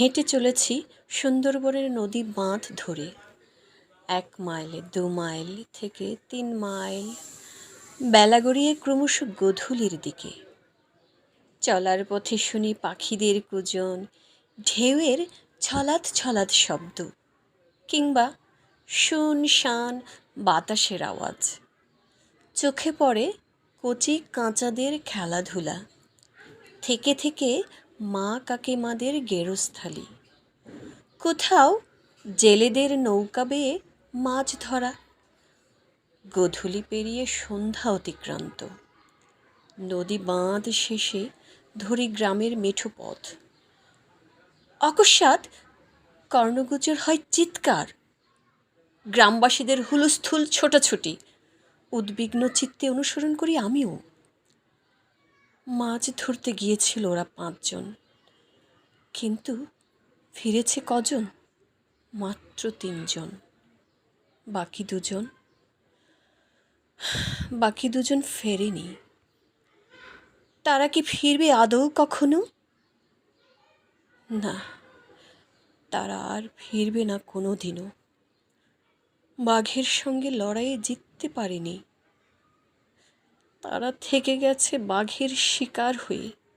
হেঁটে চলেছি সুন্দরবনের নদী বাঁধ ধরে। এক মাইল, দু মাইল থেকে তিন মাইল। বেলা গড়িয়ে ক্রমশ গধূলির দিকে। চলার পথে শুনি পাখিদের কুজন, ঢেউয়ের ছলাৎ ছলাৎ শব্দ কিংবা শুন শান বাতাসের আওয়াজ। চোখে পড়ে কচি কাঁচাদের খেলাধুলা। থেকে থেকে মা কাকিমাদের গেরস্থালি। কোথাও জেলেদের নৌকা বেয়ে মাছ ধরা। গোধূলি পেরিয়ে সন্ধ্যা অতিক্রান্ত। নদী বাঁধ শেষে ধরি গ্রামের মেঠো পথ। অকস্মাৎ কর্ণগোচর হয় চিৎকার। গ্রামবাসীদের হুলস্থুল ছোটাছুটি। উদ্বিগ্ন চিত্তে অনুসরণ করি আমিও। মাছ ধরতে গিয়েছিল ওরা পাঁচজন। কিন্তু ফিরেছে কজন? মাত্র তিনজন। বাকি দুজন? বাকি দুজন ফেরেনি। তারা কি ফিরবে আদৌ কখনো? না, তারা আর ফিরবে না কোনো দিনও বাঘের সঙ্গে লড়াইয়ে জিততে পারেনি। তারা থেকে গেছে বাঘের শিকার হয়ে।